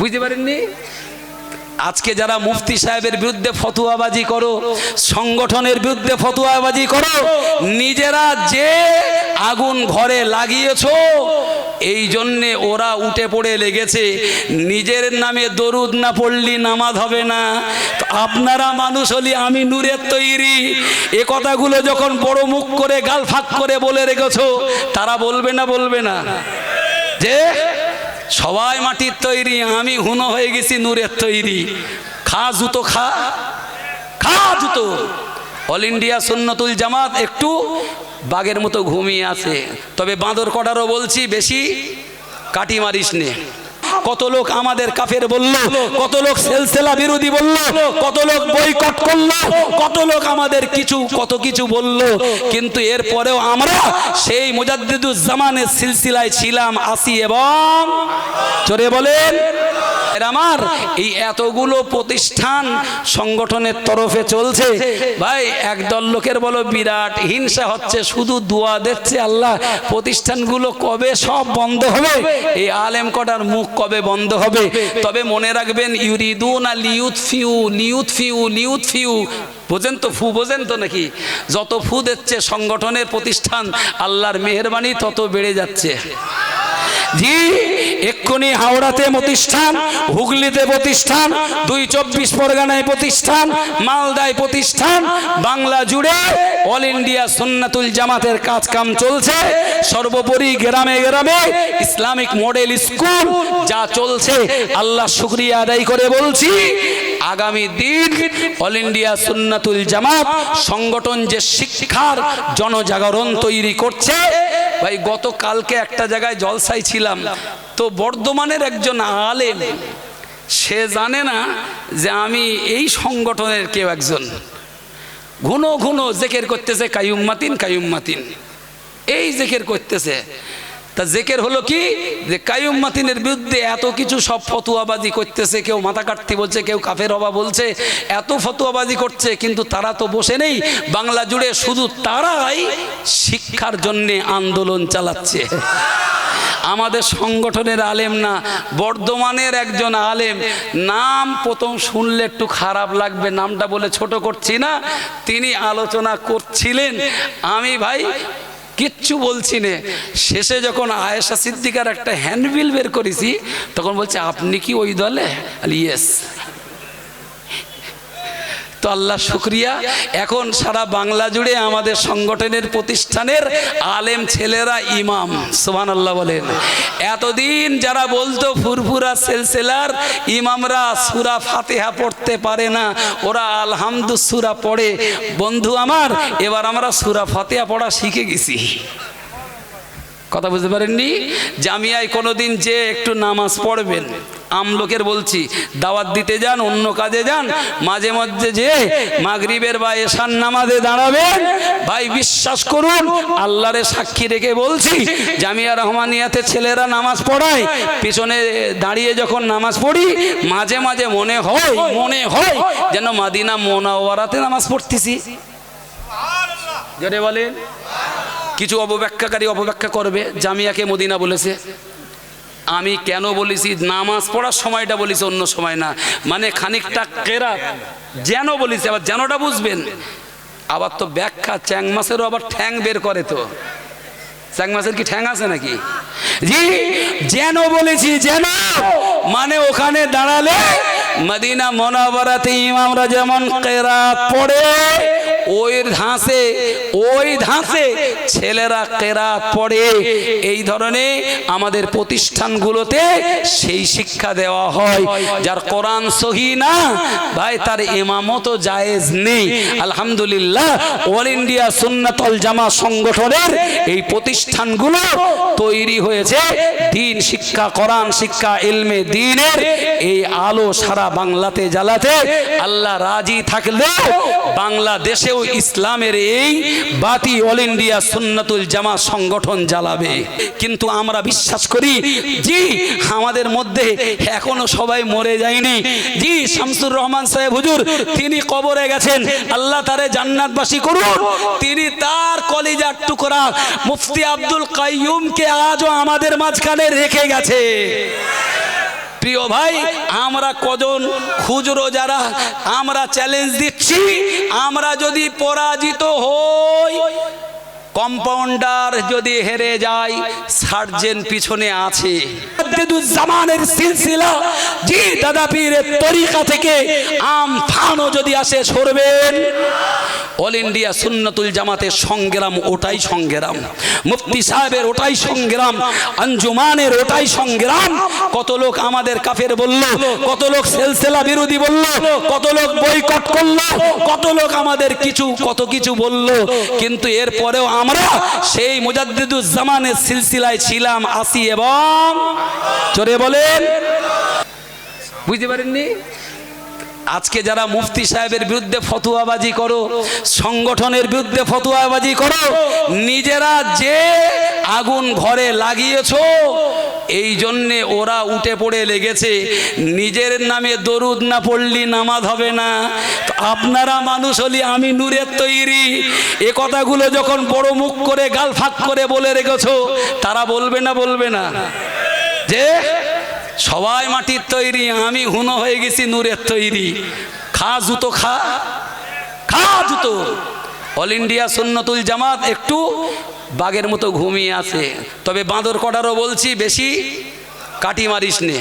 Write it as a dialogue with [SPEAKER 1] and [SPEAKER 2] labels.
[SPEAKER 1] বুঝতে পারেননি? আজকে যারা মুফতি সাহেবের বিরুদ্ধে ফতুয়াবাজি করো, সংগঠনের বিরুদ্ধে ফতুয়াবাজি করো, নিজেরা যে আগুন ঘরে লাগিয়েছো, এই জন্যে ওরা উঠে পড়ে লেগেছে। নিজের নামে দরুদ না পড়লি নামাজ হবে না। আপনারা মানুষ হলি আমি নূরের তৈরি। এ কথাগুলো যখন বড় মুখ করে গাল ফাঁক করে বলে রেখেছ, তারা বলবে না বলবে না? যে সবাই মাটির তৈরি, আমি হুনো হয়ে গেছি নূরের তৈরি। খা জুতো, খা। খা জুতো। অল ইন্ডিয়া সুন্নতুল জামাত একটু বাঘের মতো ঘুমিয়ে আছে। তবে বাঁদর কটারও বলছি, বেশি কাটি মারিস নে। কত লোক আমাদের কাফের বলল, কত লোক সেলসেলা বিরোধী বলল, কত লোক বয়কট করল, কত লোক আমাদের কিছু, কত কিছু বলল। কিন্তু এর পরেও আমরা সেই মুজাদ্দিদুজ্জামানের সিলসিলায় ছিলাম, আসি এবং চলে বলেন। আমার, এই এতগুলো প্রতিষ্ঠান সংগঠনের তরফে চলছে। ভাই, একদল লোকের বলো বিরাট হিংসা হচ্ছে, শুধু দোয়া দিচ্ছে আল্লাহ, প্রতিষ্ঠানগুলো কবে সব বন্ধ হবে? এই আলেম কটার মুখ কবে বন্ধ হবে? তবে মনে রাখবেন, ইউরিদুন আল লিউথ ফিউ লিউথ ফিউ লিউথ ফিউ বোঝেন তো ফু, বোঝেন তো নাকি? যত ফু দিচ্ছে সংগঠনের প্রতিষ্ঠান, আল্লাহর মেহরবানি তত বেড়ে যাচ্ছে। জি, এক্ষুনি হাওড়াতে প্রতিষ্ঠান, হুগলিতে প্রতিষ্ঠান, দুই চব্বিশ পরগনায় প্রতিষ্ঠান, মালদায় প্রতিষ্ঠান, বাংলা জুড়ে অল ইন্ডিয়া সুন্নাতুল জামাতের কাজ কাম চলছে। সর্বোপরি গ্রামে গ্রামে ইসলামিক মডেল স্কুল যা চলছে, আল্লাহ শুক্রিয়া আদায় করে বলছি, আগামী দিন অল ইন্ডিয়া সুন্নাতুল জামাত সংগঠন যে শিক্ষার জনজাগরণ তৈরি করছে ভাই, গতকালকে একটা জায়গায় জলসাই ছিলাম। তো বর্ধমানের একজন আলেম, সে জানে না যে আমি এই সংগঠনের কেউ একজন। ঘুনো ঘুনো জেকের করতেছে, কায়ুম মাতিন কায়ুম মাতিন। এই জেকের করতেছে। তা জেকের হলো কি? যে কায়ুম মাতিনের বিরুদ্ধে এত কিছু সব ফতুয়াবাজি করতেছে, কেউ মাথা কাটতে বলছে, কেউ কাফের হবা বলছে, এত ফতুয়াবাজি করছে, কিন্তু তারা তো বসে নেই। বাংলা জুড়ে শুধু তারাই শিক্ষার জন্যে আন্দোলন চালাচ্ছে। আমাদের সংগঠনের আলেম না, বর্ধমানের একজন আলেম। নাম প্রথম শুনলে একটু খারাপ লাগবে, নামটা বলে ছোট করছি না। তিনি আলোচনা করছিলেন। আমি ভাই কিচ্ছু বলছি নে। শেষে যখন আয়েশা সিদ্দিকার একটা হ্যান্ডবিল বের করেছি, তখন বলছে, আপনি কি ওই দলে? ইয়েস তো আল্লাহ শুক্রিয়া। এখন সারা বাংলা জুড়ে আমাদের সংগঠনের প্রতিষ্ঠানের আলেম ছেলেরা ইমাম সোহান আল্লাহ বলেন। এতদিন যারা বলতো ফুরফুরা সেলসেলার ইমামরা সুরা ফাতেহা পড়তে পারে না, ওরা আলহামদু সুরা পড়ে। বন্ধু আমার, এবার আমরা সুরা ফাতেহা পড়া শিখে গেছি। কথা বুঝতে পারেননি? জামিয়ায় কোনোদিন যে একটু নামাজ পড়বেন আমলোকের বলছি, দাওয়াত দিতে যান, অন্য কাজে যান, মাঝে মধ্যে যে মাগরিবের বা এশান নামাজে দাঁড়াবেন, ভাই বিশ্বাস করুন, আল্লাহরে সাক্ষী রেখে বলছি, জামিয়া রহমানিয়াতে ছেলেরা নামাজ পড়ায়, পিছনে দাঁড়িয়ে যখন নামাজ পড়ি, মাঝে মাঝে মনে হয় মনে হয় যেন মাদিনা মোনাওয়ারাতে নামাজ পড়তেছি। জোরে বলেন। কিছু অপব্যাখ্যাকারী অপব্যাখ্যা করবে, জামিয়াকে মদিনা বলেছে। আমি কেন বলেছি নামাজ পড়ার সময়টা বলেছি, অন্য সময় না। মানে খানিকটা কেরা যেন বলেছি, আবার যেনটা বুঝবেন। আবার তো ব্যাখ্যা, চ্যাং মাছেরও আবার ঠ্যাং বের করে তো। চ্যাং মাছের কি ঠ্যাং আছে নাকি? জি, যেন বলেছি, যেন। মানে ওখানে দাঁড়ালে মদিনা মনাবরাতে ইমামরা যেমন কেরাত পড়ে ওই ধাঁসে ওই ধাঁসে ছেলেরা কেরাত পড়ে? এই ধরনের আমাদের প্রতিষ্ঠানগুলোতে সেই শিক্ষা দেওয়া হয়। যার কোরআন সহি না, ভাই তার ইমামত জায়েজ নেই। আলহামদুলিল্লাহ, অল ইন্ডিয়া সুন্নাতল জামা সংগঠনের এই প্রতিষ্ঠানগুলো তৈরি হয়েছে। দিন শিক্ষা, কোরআন শিক্ষা এলমে দিনের এই আলো সারা বাংলাতে জ্বালাতে আল্লাহ রাজি থাকলেও বাংলাদেশেও ইসলামের এই বাতি অল ইন্ডিয়া সুন্নাতুল জামা সংগঠন জ্বালাবে। কিন্তু আমরা বিশ্বাস করি, জি, আমাদের মধ্যে এখনও সবাই মরে যায়নি। জি, শামসুর রহমান সাহেব হুজুর, তিনি কবরে গেছেন। আল্লাহ তারে জান্নাতবাসী করুন। তিনি তার কলিজার টুকরা মুফতি আব্দুল কাইয়ুমকে আজও আমাদের মাঝখানে রেখে গেছে। প্রিয় ভাই, আমরা কজন খুচরো যারা, আমরা চ্যালেঞ্জ দিচ্ছি। আমরা যদি পরাজিত হই কম্পাউন্ডার যদি হেরে যায় সার্জেন পিছনে আছে। জামানের সিলসিলা, জি দাদা পীরের তরিকা থেকে আম ফানও যদি আসে, সরবেন। অল ইন্ডিয়া সুন্নতুল জামাতের সংগ্রাম ওটাই সংগ্রাম। মুফতি সাহেবের ওটাই সংগ্রাম, আঞ্জুমানের ওটাই সংগ্রাম। কত লোক আমাদের কাফের বলল, কত লোক সেলসেলা বিরোধী বলল, কত লোক বয়কট করল, কত লোক আমাদের কিছু, কত কিছু বলল। কিন্তু এরপরেও আমরা সেই মুজাদ্দিদুজ্জামানের সিলসিলায় ছিলাম আসি এবং চলে বলেন। বুঝতে পারেননি? আজকে যারা মুফতি সাহেবের বিরুদ্ধে ফতুয়াবাজি করো, সংগঠনের বিরুদ্ধে ফতুয়াবাজি করো, নিজেরা যে আগুন ঘরে লাগিয়েছো এই জন্যে ওরা উঠে পড়ে লেগেছে। নিজের নামে দরুদ না পড়লি নামাজ হবে না। আপনারা মানুষ হলি আমি নূরের তৈরি। এ কথাগুলো যখন বড় মুখ করে গাল ফাঁক করে বলে রেখেছ, তারা বলবে না বলবে না। যে সবাই মাটির তৈরি, আমি হুনো হয়ে গেছি নূরের তৈরি। খা জুতো, খা। খা জুতো। অল ইন্ডিয়া সুন্নতুল জামাত একটু বাঘের মতো ঘুমিয়ে আছে। তবে বাঁদর কটারও বলছি বেশি কাটি মারিস নে।